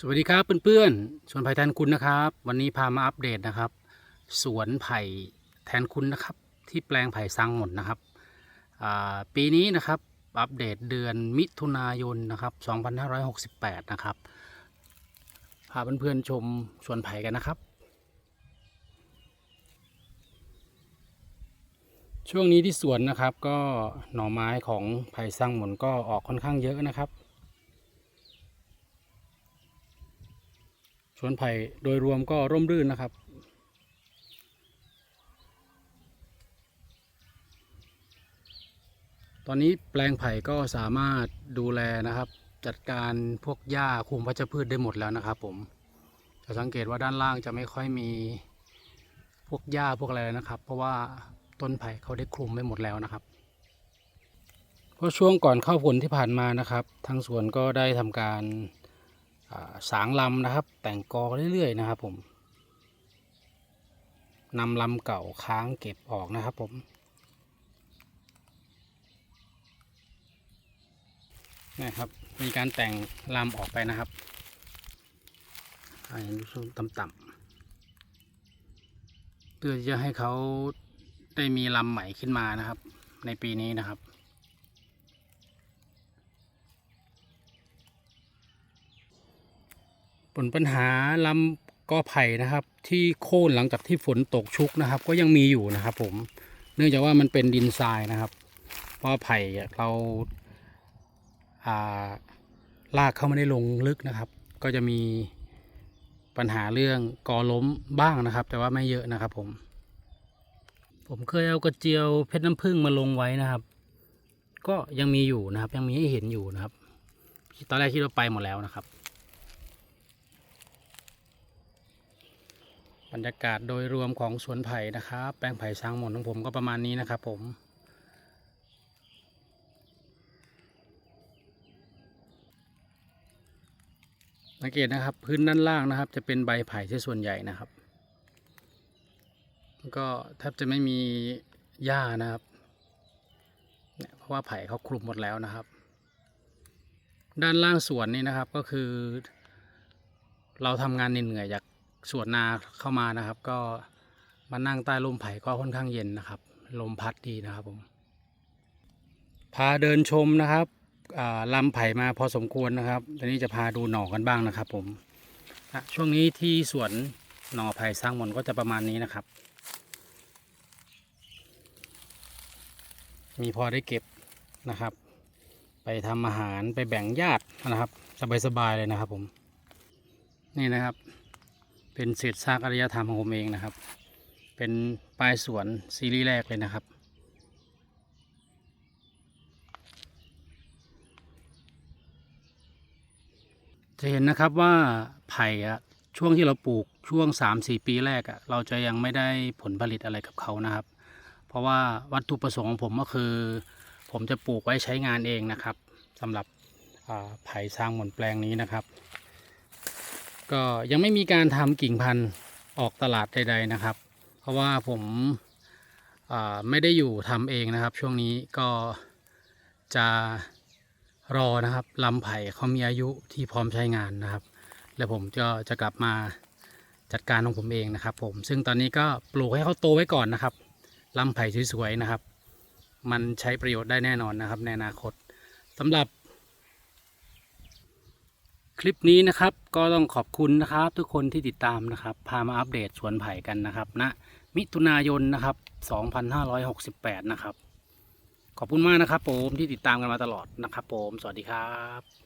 สวัสดีครับเพื่อนๆสวนไผ่แทนคุณนะครับ วันนี้พามาอัปเดตนะครับ สวนไผ่แทนคุณนะครับ ที่แปลงไผ่ซังหมดนะครับปีนี้นะครับอัปเดตเดือนมิถุนายนนะครับ 2568 นะครับพาเพื่อนๆชมสวนไผ่กันนะครับ ช่วงนี้ที่สวนนะครับก็หน่อไม้ของไผ่ซังหมนก็ออกค่อนข้างเยอะนะครับ สวนไผ่โดยรวมก็ร่มรื่นนะครับ ตอนนี้แปลงไผ่ก็สามารถดูแลนะครับ จัดการพวกหญ้าคุมวัชพืชได้หมดแล้วนะครับ ผมจะสังเกตว่าด้านล่างจะไม่ค่อยมีพวกหญ้าพวกอะไรแล้วนะครับ เพราะว่าต้นไผ่เขาได้คลุมไปหมดแล้วนะครับ เพราะช่วงก่อนเข้าฝนที่ผ่านมานะครับ ทางสวนก็ได้ทำการ สางลำนะครับ แต่งกอเรื่อยๆนะครับผมนำลำเก่าค้างเก็บออกนะครับผมนะครับ มีการแต่งลำออกไปนะครับให้ดูสูงต่ำๆเพื่อจะให้เขาได้มีลำใหม่ขึ้นมานะครับ ในปีนี้นะครับ ผลปัญหาลำกอไผ่นะครับ ที่โค่นหลังจากที่ฝนตกชุกนะครับ ก็ยังมีอยู่นะครับ ผมเนื่องจากว่ามันเป็นดินทรายนะครับ เพราะไผ่เราอ่าลากเข้าไม่ได้ลงลึกนะครับ ก็จะมีปัญหาเรื่องกอล้มบ้างนะครับ แต่ว่าไม่เยอะนะครับ ผม ผมเคยเอากระเจียวเพชรน้ำผึ้งมาลงไว้นะครับ ก็ยังมีอยู่นะครับ ยังมีให้เห็นอยู่นะครับ ตอนแรกคิดว่าไปหมดแล้วนะครับ รรยากาศโดยรวมของสวนไผ่นะครับแปลงไผ่ช้างหมนของผมก็ประมาณนี้นะครับผมสังเกตนะครับพื้นด้านล่างนะครับ จะเป็นใบไผ่ที่ส่วนใหญ่นะครับ ก็แทบจะไม่มีหญ้านะครับเนี่ยเพราะว่าไผ่เขาคลุมหมดแล้วนะครับ ด้านล่างสวนนี่นะครับก็คือ เราทำงานเหนื่อยๆจาก สวนนาเข้ามานะครับ ก็มานั่งใต้ร่มไผ่ก็ค่อนข้างเย็นนะครับ ลมพัดดีนะครับผม พาเดินชมนะครับลำไผ่มาพอสมควรนะครับตอนนี้จะพาดูหน่อกันบ้างนะครับผมช่วงนี้ที่สวนหน่อไผ่สร้างหมนก็จะประมาณนี้นะครับ มีพอได้เก็บนะครับ ไปทำอาหารไปแบ่งญาตินะครับ สบายๆเลยนะครับผม นี่นะครับ เป็นเศษซากอารยธรรมของผมเองนะครับ เป็นปลายสวนซีรีส์แรกเลยนะครับ จะเห็นนะครับว่าไผ่อะช่วงที่เราปลูกช่วง 3-4 ปีแรกอะเราจะยังไม่ได้ผลผลิตอะไรกับเขานะครับ เพราะว่าวัตถุประสงค์ของผมก็คือ ผมจะปลูกไว้ใช้งานเองนะครับสำหรับไผ่สร้างหมนแปลงนี้นะครับ ก็ยังไม่มีการทำกิ่งพันธุ์ออกตลาดใด ๆนะครับ เพราะว่าผมไม่ได้อยู่ทำเองนะครับ ช่วงนี้ก็จะรอนะครับลำไผ่เขามีอายุที่พร้อมใช้งานนะครับ แล้วผมก็จะกลับมาจัดการของผมเองนะครับ ผมซึ่งตอนนี้ก็ปลูกให้เขาโตไว้ก่อนนะครับลำไผ่สวยๆนะครับ มันใช้ประโยชน์ได้แน่นอนนะครับ ในอนาคตสำหรับ คลิปนี้นะครับก็ต้องขอบคุณนะครับทุกคนที่ติดตามนะครับ พามาอัปเดตสวนไผ่กันนะครับณนะมิถุนายนนะครับ 2568 นะครับ ขอบคุณมากนะครับผมที่ติดตามกันมาตลอดนะครับผม สวัสดีครับ